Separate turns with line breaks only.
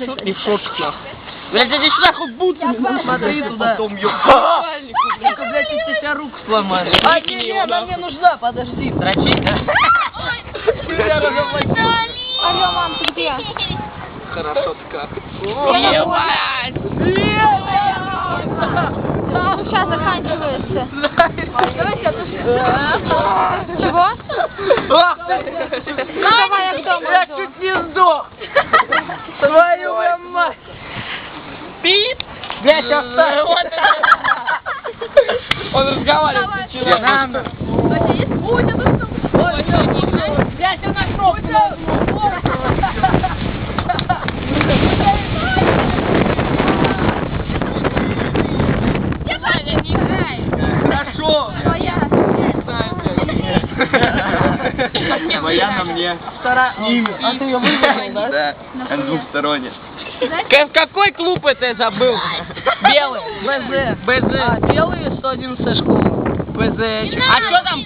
И фотку нахуй. Блядь, иди сюда, хоть бутсы не смотри туда. Потом Сука, блядь, ты себя руку сломали. А, не, не, она мне нужна, подожди. Дрочить, да?
Алло, мам, ты где?
Хорошо, ты как?
Ебать! Ну, сейчас заканчивается. Чего?
Ах ты!
Ну, давай я к дому
Я чуть не Пип! Блядь, оставь! Он разговаривает с человеком. Блядь, она! Хорошо!
Моя на мне.
Вторая. А ты ее вызвал, да?
Да, он двухсторонний.
К- В какой клуб это я забыл? Белый. БЗ. БЗ. А, белый 111 школа. БЗ. А что